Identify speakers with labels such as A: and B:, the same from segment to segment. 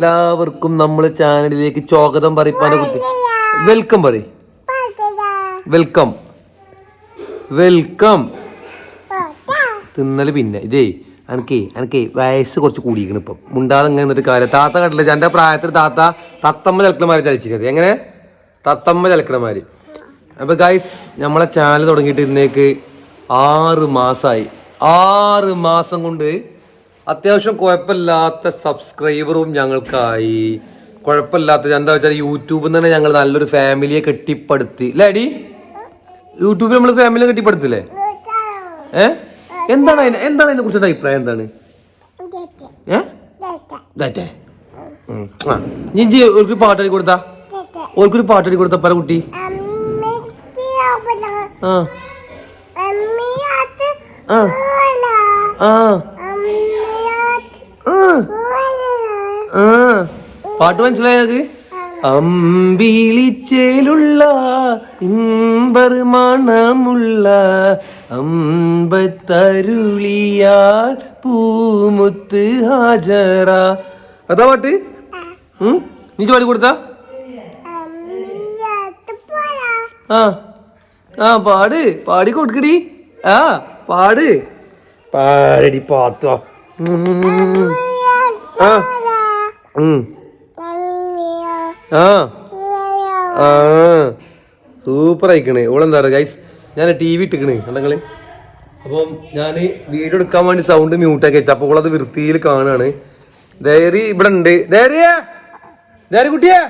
A: എല്ലാവർക്കും നമ്മളെ ചാനലിലേക്ക് സ്വാഗതം പറയിപ്പാനെ കുട്ടി വെൽക്കം പറ വെൽക്കം. വെൽക്കം. തിന്നൽ പിന്നെ. ഇതേ അനക്കേ അനക്കേ വയസ്സ് കുറച്ച് കൂടിയിരിക്കണം ഇപ്പം. മുണ്ടാതെ ഇങ്ങനെ നിന്നിട്ട് കാര്യം താത്ത കണ്ടില്ല എന്റെ പ്രായത്തിൽ താത്ത തത്തമ്മ ചലക്കണമാര് ചലിച്ചിരുന്നത് എങ്ങനെ? തത്തമ്മ ചലക്കണമാര്. അപ്പോൾ ഗൈസ് നമ്മളെ ചാനൽ തുടങ്ങിയിട്ട് ഇന്നേക്ക് ആറ് മാസമായി ആറ് മാസം കൊണ്ട് അത്യാവശ്യം കുഴപ്പമില്ലാത്ത സബ്സ്ക്രൈബറും ഞങ്ങൾക്കായി. കുഴപ്പമില്ലാത്ത എന്താ വെച്ചാൽ യൂട്യൂബിൽ നിന്ന് തന്നെ ഞങ്ങൾ നല്ലൊരു ഫാമിലിയെ കെട്ടിപ്പടുത്തി. അല്ലേ അടി? യൂട്യൂബിൽ നമ്മൾ ഫാമിലിയെ കെട്ടിപ്പടുത്തില്ലേ? ഏ? എന്താണ് അതിന് എന്താണ് അതിനെ കുറിച്ചുള്ള അഭിപ്രായം എന്താണ്? ഏറ്റേ. ആ. ഓൽക്കൊരു പാട്ടടി കൊടുത്താ? ഒരു പാട്ടടി കൊടുത്ത പല കുട്ടി. ആ. ആ. ആ. ആ. പാട്ട് മനസ്സിലായത് അമ്പിളിച്ചേലുള്ള ഇമ്പർ മണമുള്ള അമ്പത്തരുളിയാൽ പൂമുത്ത് ഹാജറ. അതാ പാട്ട്? നീ പാടി കൊടുത്താ? ആ. ആ പാട്. പാടി കൊടുക്കടി. ആ പാട്. പാടടി പാത്തോ. സൂപ്പർ ആയിക്കണേ. ഓളെന്താ പറയുക ഗൈസ് ഞാൻ ടി വി ഇട്ടിക്കണേ. കണ്ടങ്ങൾ അപ്പം ഞാൻ വീഡിയോ എടുക്കാൻ വേണ്ടി സൗണ്ട് മ്യൂട്ടാക്കി വെച്ചു. അപ്പോൾ അത് വൃത്തിയിൽ കാണുകയാണ് ഡയറി ഇവിടെ ഉണ്ട്. ഡയറിയേ ഡയറി കുട്ടിയേ!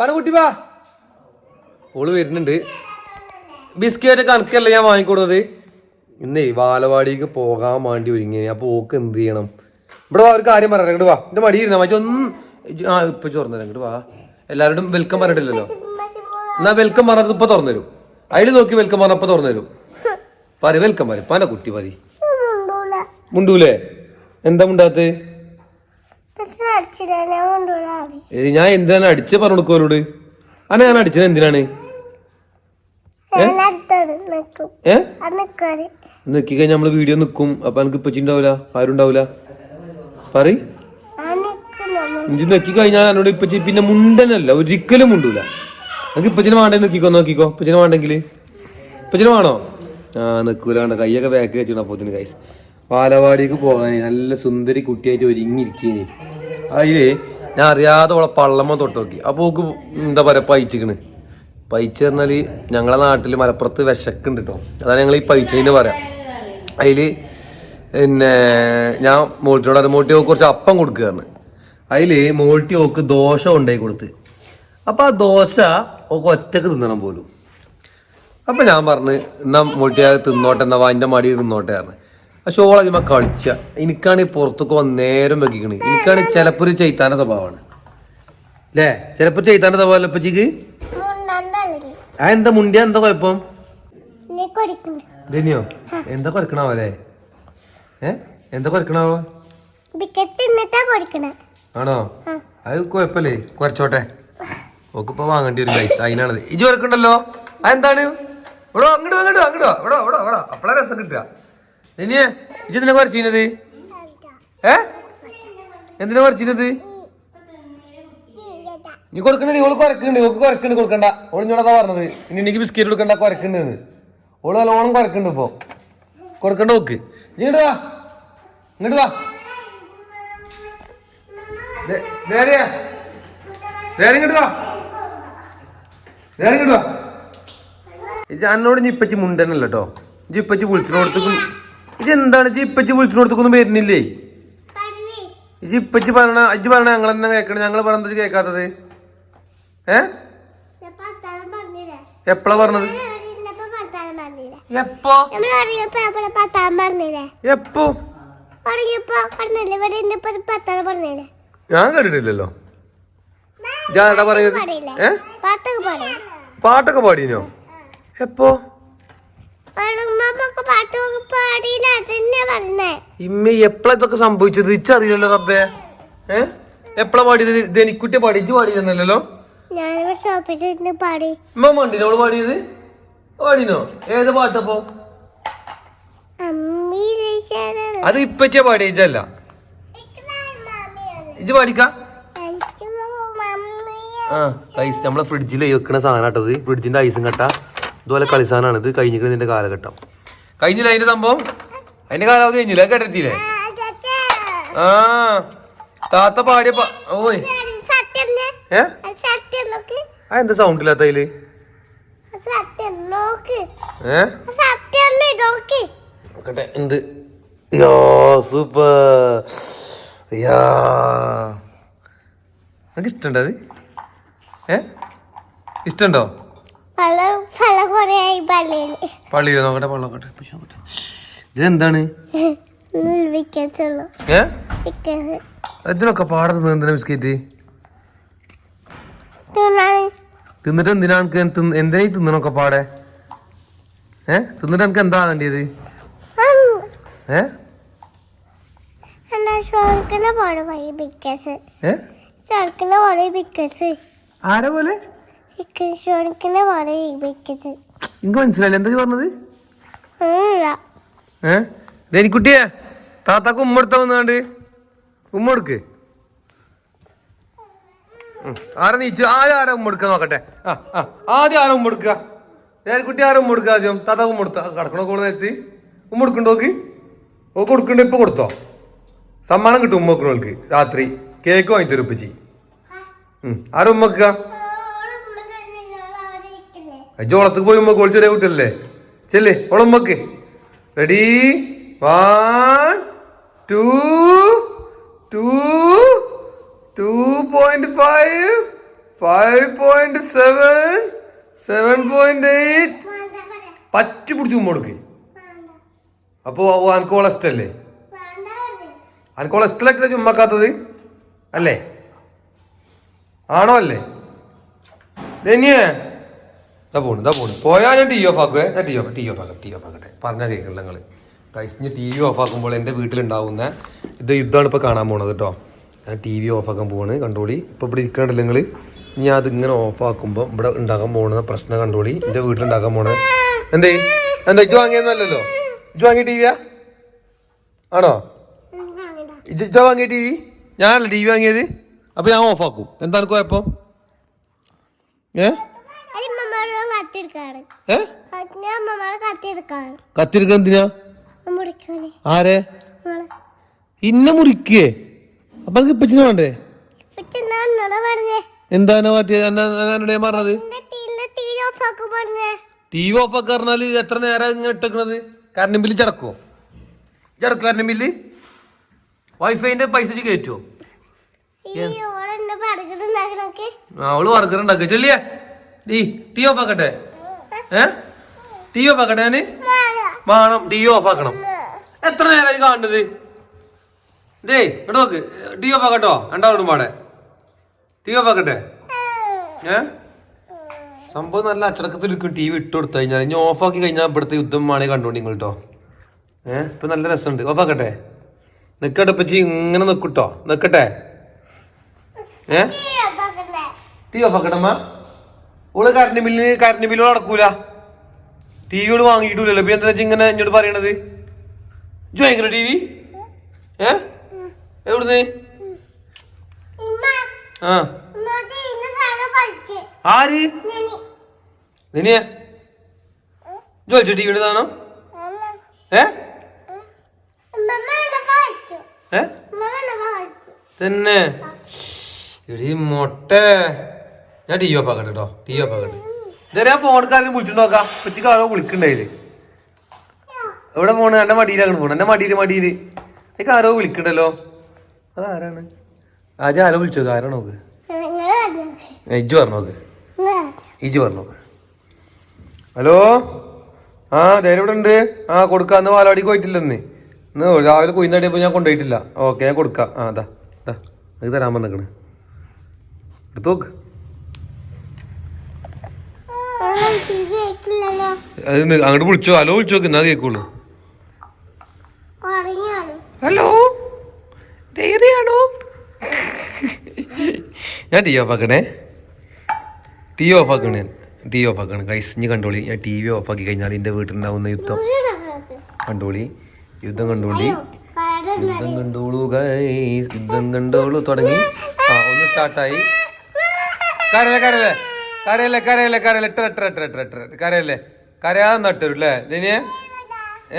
A: പന കുട്ടി വാ. ഓൾ വരുന്നുണ്ട്. ബിസ്ക്കറ്റ് കണക്കല്ല ഞാൻ വാങ്ങിക്കൊടുന്നത്? ഇന്നേ ബാലവാടിക്ക് പോകാൻ വേണ്ടി ഒരുങ്ങി അപ്പോൾ ഓക്ക് എന്ത് ചെയ്യണം? ഇവിടെ വാ ഒരു കാര്യം പറയാം ഇങ്ങോട്ട് വാ. എന്റെ മടി ഇരുന്നാ മതി ഒന്നും ആ ഇപ്പൊ ചോർന്നു തരാം ഇങ്ങോട്ട് വാ. എല്ലാവരോടും വെൽക്കം പറഞ്ഞിട്ടില്ലല്ലോ. എന്നാ വെൽക്കം പറഞ്ഞത് ഇപ്പൊ തുറന്നു തരും അതിൽ നോക്കി വെൽക്കം പറഞ്ഞപ്പോ തുറന്നു തരും പറ വെൽക്കം പറ പല കുട്ടി പറ മുണ്ടൂലേ. എന്താ മുണ്ടാത്ത്? ഞാൻ എന്തിനാണ് അടിച്ച് പറഞ്ഞു കൊടുക്കുവരോട് അന ഞാൻ അടിച്ചത് എന്തിനാണ്? ഏ? നോക്കി കഴിഞ്ഞാൽ നമ്മൾ വീഡിയോ നിക്കും. അപ്പൊ എനിക്ക് ഇപ്പൊ ഉണ്ടാവില്ല ആരും ഉണ്ടാവില്ല പറ ഇഞ്ചി നോക്കി കഴിഞ്ഞാൽ എന്നോട് ഇപ്പച്ചി പിന്നെ മുണ്ടനല്ല ഒരിക്കലും മുണ്ടൂല. നമുക്ക് ഇപ്പച്ചിനെ വേണ്ടേ നോക്കിക്കോ നോക്കിക്കോ. ഇപ്പച്ചിനെ വേണ്ടെങ്കിൽ. ഇപ്പച്ചിനെ വേണോ? ആ നിൽക്കൂല വേണ്ട. കൈയൊക്കെ ബാക്ക് വെച്ചിട്ട് അപ്പത്തിന് കൈസ് പാലവാടിക്ക് പോകാനേ നല്ല സുന്ദരി കുട്ടിയായിട്ട് ഒരുങ്ങിയിരിക്കേനെ. അതിൽ ഞാൻ അറിയാതെ അവളെ പള്ളമ്മ തൊട്ട് നോക്കി. അപ്പോൾ ഓക്ക് എന്താ പറയാ പൈച്ചിക്കണ് പൈച്ച പറഞ്ഞാൽ ഞങ്ങളെ നാട്ടിൽ മലപ്പുറത്ത് വിശക്കുണ്ട് കേട്ടോ അതാണ് ഞങ്ങൾ ഈ പൈച്ചതിന് പറയാം. അതിൽ പിന്നെ ഞാൻ മോൾട്ടി ഓക്ക് കുറച്ച് അപ്പം കൊടുക്കുകയാണ് അതിൽ മോൾട്ടി ഓക്ക് ദോശ ഉണ്ടായി കൊടുത്ത്. അപ്പോൾ ആ ദോശ ഒക്കെ ഒറ്റയ്ക്ക് തിന്നണം പോലും. അപ്പോൾ ഞാൻ പറഞ്ഞ് എന്നാ മോൾട്ടി അത് തിന്നോട്ടെ എന്നാ വാന്റെ മടി തിന്നോട്ടെ പറഞ്ഞു. പക്ഷെ ഓളതിമ കളിച്ച. എനിക്കാണ് പുറത്തൊക്കെ വന്ന് നേരം വെക്കിക്കണ് എനിക്കാണ് ചിലപ്പോൾ ഒരു ചെയ്ത്താന്റെ സ്വഭാവമാണ്. അല്ലേ ചിലപ്പോൾ ചെയ്ത്താന്റെ സ്വഭാവമല്ല ഇപ്പച്ചിക്ക് ആ എന്താ മുണ്ടിയ? എന്താ കുഴപ്പം? ധന്യോ? എന്താ കുറക്കണാവോ അല്ലേ ഏ എന്താ കുറക്കണാവോ ആണോ? അത് കുഴപ്പല്ലേ കുറച്ചോട്ടെ. ഓക്കിപ്പോ വാങ്ങേണ്ടി വരും പൈസ അതിനാണത്. ഇജ് കുറക്കണ്ടല്ലോ അതെന്താണ് ഇവിടെ അങ്ങോട്ട് അങ്ങോട്ട് അങ്ങോട്ടോ ഇവിടെ ഇവിടെ ഇവിടെ അപ്പളാ രസം കിട്ടുക. ഇനിയേ ഇജ് എന്തിനാ കുറച്ചിനത്? ഏ? എന്തിനാ കുറച്ചിനത്? നീ കൊടുക്കണ്ടേ ഓൾ കുറക്കുന്നുണ്ട് ഓക്ക് കുറക്കുന്നുണ്ട് കൊടുക്കണ്ട. ഓളിഞ്ഞോടാ പറഞ്ഞത്. ഇനി എനിക്ക് ബിസ്ക്കറ്റ് കൊടുക്കണ്ട കുറക്കുന്നുണ്ട് ഓൾ നല്ലോണം കുറക്കുന്നുണ്ട് ഇപ്പൊ. കൊടുക്കണ്ട നോക്ക്. ഇങ്ങോട്ട് വാ. ഇങ്ങോട്ട് വാ. ഇങ്ങോട്ട് വാ. ഇങ്ങോട്ട് വാ. ഇജ് അന്നോട് ഇനി ഇപ്പച്ചി മുണ്ടനല്ല കേട്ടോ ഇജ് ഇപ്പച്ചി വിളിച്ചിനോടത്തേക്കും ഇജ് എന്താണ് ഇജ് ഇപ്പച്ചി വിളിച്ചിനോടത്തേക്കൊന്നും വരുന്നില്ലേ? ഇജ് ഇപ്പച്ചി പറയണ ഇജ് പറയണ ഞങ്ങൾ എന്നാ കേൾക്കണേ ഞങ്ങൾ പറഞ്ഞത് കേൾക്കാത്തത് ഏ? എപ്പോഴാ പറഞ്ഞത്? എപ്പോ? എപ്പോ? ഞാൻ കേട്ടിട്ടില്ലല്ലോ ഞാൻ പറയുന്നത്? ഏ? പാട്ടൊക്കെ പാടിനോ? എപ്പോ? ഇമ്മ എപ്പോഴാ ഇതൊക്കെ സംഭവിച്ചത്? ഇച്ചറിയില്ലല്ലോ റബ്ബേ. ഏ? എപ്പോഴാ പാടിയത്? ധനിക്കുട്ടിയെ പാടി. ഇജ്ജ്
B: പാടിയിരുന്നല്ലോ. ഞാൻ
A: ഇമ്മ മണ്ടിനോട് പാടിയത്? പാടിനോ ഏത് പാട്ടപ്പോ? അത് ഇപ്പച്ചേ പാടി ഇജല്ല ഇജ് പാടിക്ക. ആ ഐസ് നമ്മളെ ഫ്രിഡ്ജിൽ വെക്കണ സാധനം കേട്ടത് ഫ്രിഡ്ജിന്റെ ഐസും കട്ട. ഇതുപോലെ കളി സാധനമാണ് ഇത്. കഴിഞ്ഞിട്ട് ഇതിന്റെ കാലഘട്ടം. കഴിഞ്ഞില്ല അതിന്റെ സംഭവം? അതിന്റെ കാലാവധി കഴിഞ്ഞില്ല? കേട്ടില്ലേ ആ താത്ത പാടിയ ഓയ്. ഏ? എന്താ സൗണ്ട് ഇല്ലാത്ത അതിൽ
B: സത്യം നോക്ക്
A: ഏ
B: സത്യം നോക്ക്
A: നോക്കട്ടെ എന്ത്? യോ സൂപ്പർ. യാ. നിനക്ക് ഇഷ്ടമുണ്ടോ അത്? ഏ? ഇഷ്ടമുണ്ടോ? പള്ളിയോ നോക്കട്ടെ പള്ളി നോക്കട്ടെ. നോക്കട്ടെ. ഇത് എന്താണ്
B: വിക്കറ്റ് ഉള്ളു.
A: ഏ?
B: വിക്കറ്റ്
A: ഇതിനൊക്കെ പാടെ തിന്നത് എന്തിനാ ബിസ്ക്കറ്റ്? തിന്നിട്ട് എന്തിനാണ് എന്തിനായി തിന്നണൊക്കെ പാടെ? ഏ? തിന്നിട്ട് എനിക്ക് എന്താ വേണ്ടിയത്? ഏ? ആരെ പോലെ? മനസ്സിലായില്ല? എന്താ പറഞ്ഞത്? താത്താക്ക് ഉമ്മ എടുത്താ വന്നാണ്ട്. ഉമ്മ എടുക്ക്. ആരാ നീച്ചു? ആരും ആരാ ഉമ്മ എടുക്കുക നോക്കട്ടെ? ആ ആ ആദ്യം ആരാ ഉമ്മ എടുക്കുക ദേനിക്കുട്ടി കുട്ടി ആരും എടുക്കുക ആദ്യം? താത്താക്ക് ഉമ്മ എടുത്ത കടക്കണോ കൂടെ നേരത്തി ഉമ്മ എടുക്കണ്ടോ നോക്ക് ഓ കൊടുക്കണ്ട ഇപ്പൊ കൊടുത്തോ. സമ്മാനം കിട്ടും ഉമ്മ വെക്കണോൾക്ക് രാത്രി. കേക്ക് വാങ്ങി തെറുപ്പിച്ച് ആരും ഉമ്മ വെക്കുക അജോളത്തേക്ക് പോയി ഉമ്മ കോൾ ചെറിയ കുട്ടിയല്ലേ? ചെല്ലേ ഓളമ്മക്ക് ready one two two two point five five point seven seven point eight പറ്റി പിടിച്ച് ഉമ്മ കൊടുക്ക്. അപ്പോ അനക്കോള ഇഷ്ടല്ലേ അനക്കോള ചുമ്മക്കാത്തത്? അല്ലേ? ആണോ അല്ലേ? ധന്യേ. ഇതാ പോണ് ഇതാ പോണ്. പോയാൽ ഞാൻ ടി ഓഫ് ആക്കുവേ. ഞാൻ ടി ഓഫ് ടി ഓഫ് ആക്കാം ടി ഓഫ് ആക്കട്ടെ. പറഞ്ഞാൽ കേൾക്കില്ല നിങ്ങൾ കഴിച്ച് ടി വി ഓഫ് ആക്കുമ്പോൾ എന്റെ വീട്ടിലുണ്ടാവുന്ന ഇത് യുദ്ധമാണ് ഇപ്പോൾ കാണാൻ പോണത് കേട്ടോ. ഞാൻ ടി വി ഓഫ് ആക്കാൻ പോവാണ് കണ്ടോളി. ഇപ്പോൾ ഇവിടെ ഇരിക്കണ്ടല്ലോ നിങ്ങൾ ഞാൻ അതിങ്ങനെ ഓഫ് ആക്കുമ്പോൾ ഇവിടെ ഉണ്ടാകാൻ പോകുന്ന പ്രശ്നം കണ്ടോളി. എന്റെ വീട്ടിലുണ്ടാക്കാൻ പോണത് എന്തേ? എന്താ ഇജ് വാങ്ങിയെന്നല്ലോ ഇജ് വാങ്ങിയ ടി വിയാ? ആണോ? ഇജ്ജ ഇജ വാങ്ങിയ ടി വി? ഞാനല്ല ടി വി വാങ്ങിയത്. അപ്പോൾ ഞാൻ ഓഫാക്കും ആക്കും. എന്താണ് കുഴപ്പം? ഏ?
B: കത്തിരിക്കാണ്
A: എന്തിനാ? ആരെ? ഇന്ന മുറിക്കേ. അപ്പൊ എനിക്ക് ഇപ്പച്ചിനെ വേണ്ടേ?
B: പറഞ്ഞേ.
A: എന്താണ് പറ്റിയത് എന്നാ പറഞ്ഞത്? ടി വി ഓഫ് ആക്കി പറഞ്ഞാൽ എത്ര നേരം ഇങ്ങനെ ഇട്ടേക്കണത്? കറണ്ട് ബില്ല് ചടക്കുവോ ചടക്കും കറണ്ട് ബില്ല് വൈഫൈന്റെ പൈസ കയറ്റുമോ അവൾ ഉണ്ടാക്കുക ചെല്ലിയേ. ഡീ ടി ഓഫ് ആക്കട്ടെ. ഏ? ടി ഓഫ് ആക്കട്ടെ ഞാൻ? വേണം. ടി ഓഫ് ആക്കണം. എത്ര നേരമായി കാണുന്നത്? ഡേ ഇവിടെ നോക്ക്. ടി ഓഫ് ആക്കട്ടോ. രണ്ടാളോടും പാടെ. ടി വി ഓഫാക്കട്ടെ ഏ? സംഭവം നല്ല അച്ചടക്കത്തിലിരിക്കും ടി വി ഇട്ട് കൊടുത്തു കഴിഞ്ഞാൽ ഇനി ഓഫാക്കി കഴിഞ്ഞാൽ ഇവിടുത്തെ യുദ്ധം വേണേ കണ്ടോണ്ടി നിങ്ങൾ കേട്ടോ ഏ? ഇപ്പം നല്ല രസമുണ്ട്. ഓഫാക്കട്ടെ നിൽക്കട്ടെ ഇപ്പം ചീ ഇങ്ങനെ നിൽക്കൂട്ടോ നിൽക്കട്ടെ ഏ? ടി വി ഓഫ് ആക്കട്ടമ്മ ഓൾ കറണ്ട് ബില്ലിന് കറണ്ട് ബില്ല് നടക്കൂല ടി വി ഓൾ വാങ്ങിയിട്ടില്ലല്ലോ പിന്നെ എന്താ ഇങ്ങനെ എന്നോട് പറയണത്? ജോ വാങ്ങിക്കണ ടി വി ഏ? എവിടുന്ന്? ആ. ആര്? നിനിയെ ചോദിച്ചോ ടി വിയുടെ സാധനം ഏ? ഏ? തന്നെ. എടി മൊട്ട. ഞാൻ ടി വി കേട്ടോ ടി വി ഓഫ് ആക്കട്ടെ. ഇതുവരെ ഫോൺക്കാരനെ വിളിച്ചിട്ട് നോക്കാം. ഉച്ചയ്ക്ക് ആരോ വിളിക്കണ്ടായിൽ എവിടെ പോണ്? എന്റെ മടിയിലാണ് പോണ. എന്റെ മടിയിൽ മടിയിൽ. എനിക്ക് ആരോ വിളിക്കണ്ടല്ലോ അതാരാണ്? ആജ ആരോ വിളിച്ചോ ആരോ നോക്ക്? ഏ, ഇജ്ജ് പറഞ്ഞു നോക്ക്. ഇജ്ജ് പറഞ്ഞു നോക്ക്. ഹലോ? ആ ധൈര്യം ഇവിടെ ഉണ്ട്. ആ കൊടുക്കാം. അന്ന് പാലവാടിക്ക് പോയിട്ടില്ലെന്ന്. ഇന്ന് രാവിലെ കുയിന്നടിയപ്പോൾ ഞാൻ കൊണ്ടുപോയിട്ടില്ല. ഓക്കെ ഞാൻ കൊടുക്കാം. ആ അതാ അതാ അത് തരാൻ പറഞ്ഞേക്കണ്. എടുത്തു നോക്ക്. അങ്ങോട്ട് വിളിച്ചോ. ഹലോ വിളിച്ചു. എന്നാ
B: കേക്കുള്ളൂ
A: ഹലോ? ധൈര്യമാണോ? ഞാൻ ടി വി ഓഫ് ആക്കണേ. ടി വി ആക്കണേ. ടി വി ഓഫ് ആക്കണേ. കൈസ് ഇനി കണ്ടോളി. ഞാൻ ടി വി ഓഫ് ആക്കി കഴിഞ്ഞാൽ എന്റെ വീട്ടിലുണ്ടാവുന്ന യുദ്ധം. കണ്ടോളി. യുദ്ധം കണ്ടോളി. യുദ്ധം കണ്ടോളൂ ഗൈസ് യുദ്ധം കണ്ടോളൂ. തുടങ്ങി. ആ ഒന്ന് സ്റ്റാർട്ടായി. കരയല്ലേ കരയല്ലേ? കരയല്ലേ കരയല്ലേ കരയല്ലേ? ഇട്ട ഇട്ട ഇട്ട ഇട്ട ഇട്ട കരയല്ലേ? കരയാതെ നട്ടരും അല്ലേ? ലിനിയെ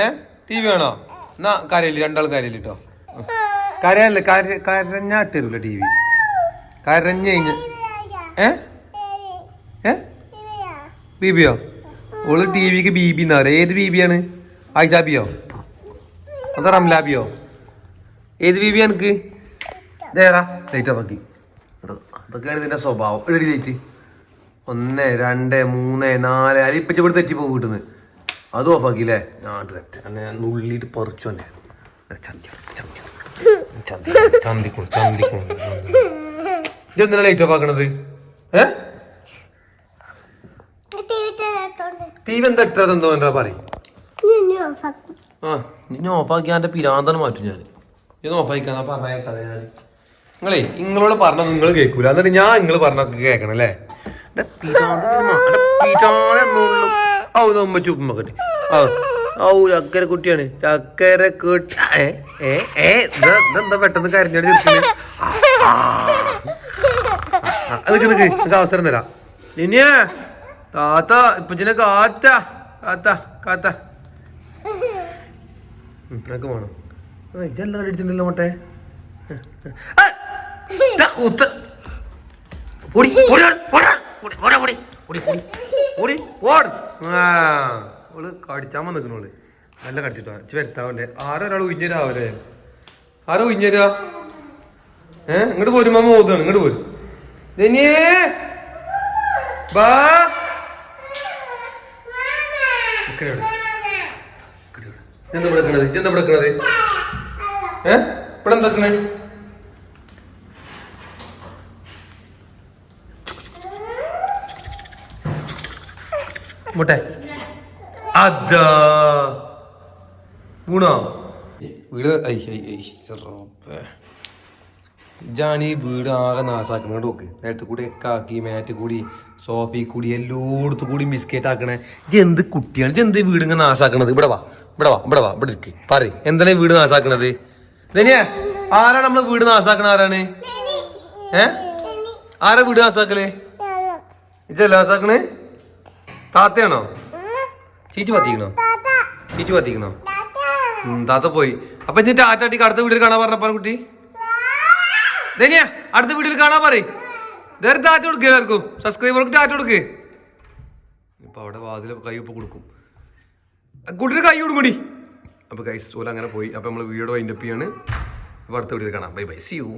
A: ഏ? ടി വി വേണോ? എന്നാ കരയില്ല രണ്ടാളും കരയില്ല കേട്ടോ. കരയല്ലേ കര കരഞ്ഞാ ഇട്ടരൂല ടി വി. കരഞ്ഞ ഏ? ഏ? ബീബിയോ? ഓൾ ടി വിക്ക് ബീബി എന്നാ പറയാ. ഏത് ബീബിയാണ്? ആയിഷാബിയോ അതോ റംലാബിയോ? ഏത് ബീബി എനിക്ക് ദേറാ ലൈറ്റ് ഓഫാക്കി അതൊക്കെയാണ് ഇതിന്റെ സ്വഭാവം. എഴുതി ലൈറ്റ് ഒന്ന് രണ്ട് മൂന്ന് നാല്. അലിപ്പച്ച ഇവിടെ തെറ്റിപ്പോ വീട്ടിൽ അത് ഓഫാക്കിയില്ലേ ഞാൻ നുള്ളിയിട്ട് പറിച്ചു തന്നെ ചന്തി ചന്തി ലൈറ്റ് ഓഫ് ആക്കണത്? ഏ?
B: ടി
A: ആ മാറ്റും ഞാൻ ഇത് ഓഫാക്കിക്കാന്നാ പറഞ്ഞേക്കാതെ ഞാൻ. നിങ്ങളേ നിങ്ങളോട് പറഞ്ഞ നിങ്ങൾ കേൾക്കൂല എന്നിട്ട് ഞാൻ നിങ്ങൾ പറഞ്ഞൊക്കെ കേൾക്കണം അല്ലേ? എന്റെ പിരാന്തത്തിന് മാ- എന്റെ പിരാന്തെന്നുള്ളു. ഔ ഇത് ഉമ്മച്ചി ഉമ്മ കെട്ടി. ഔ. ഔ ചക്കര കുട്ടിയാണ് ചക്കര കുട്ടി പെട്ടെന്ന് കരഞ്ഞാട് ചിരിച്ചിന് നിക്ക് നിക്ക് നിനക്ക് അവസരം തരാം ഇനിയാ താത്ത ഇപ്പച്ചിനെ കാത്ത കാത്ത കാത്ത നിനക്ക് വേണം ഇജെല്ലാം അടിച്ചിട്ടുണ്ടല്ലോ മോട്ടെ ഓടി ഓടി ഓടി പൊടി, പൊടി, പൊടി, പൊടി, പൊടി, പൊടി, പൊടി, ഓട്. ആ, ഓൾ കടിച്ചാൻ വന്നിക്കണോൾ നല്ല കടിച്ചിട്ടാ. ഇച്ചി വരുത്താവണ്ടേ ആരോ ഒരാൾ അവരെ? ആരോ ഉഞ്ഞരാ ഏ? ഇങ്ങോട്ട് പോരും മാമ ഓതാണ് ഇങ്ങോട്ട് പോരും. എന്താ മുട്ടേ അതാ ഗുണ. വീട്. ഇജാണ് വീട് ആകെ നാശാക്കണോണ്ട് നോക്ക്. നേരത്തെ കൂടി കാക്കി മാറ്റ് കൂടി സോഫി കൂടി എല്ലായിടത്തും കൂടി ബിസ്ക്കറ്റ് ആക്കണേ. ഇത് എന്ത് കുട്ടിയാണ്? ഇത് എന്ത് വീട് ഇങ്ങനെ നാശാക്കണത്? ഇവിടെ വാ ഇവിടെ വാ ഇവിടെ വാ ഇവിടെ പറ എന്താണ് വീട് നാശാക്കണത്? ധനിയ ആരാണ് നമ്മൾ വീട് നാശാക്കണ? ആരാണ്? ഏ? ആരാ വീട് നാശാക്കൽ? ഇതല്ല നാശാക്കണേ? താത്തയാണോ? ചീച്ചി പത്തിക്കണോ ചീച്ചി പത്തിക്കണോ താത്ത പോയി. അപ്പൊ ഇനി ടാറ്റാട്ടിക്ക് അടുത്ത വീട്ടിൽ കാണാൻ പറഞ്ഞപ്പോ കുട്ടി. ധനിയ അടുത്ത വീട്ടിൽ കാണാൻ പറയും. വേറെ ടാറ്റ കൊടുക്കുക എല്ലാവർക്കും. സബ്സ്ക്രൈബർക്ക് ടാറ്റ കൊടുക്ക്. ഇപ്പൊ അവിടെ വാതിൽ കൈ ഉപ്പ് കൊടുക്കും. കുട്ടിയുടെ കൈ കൊടുക്കൂടി അപ്പൊ കൈ സ്കൂൾ അങ്ങനെ പോയി. അപ്പൊ നമ്മൾ വീഡിയോ വൈൻഡപ്പ് ചെയ്യാണ്. അപ്പൊ അടുത്ത വീഡിയോയിൽ കാണാം. Bye bye C U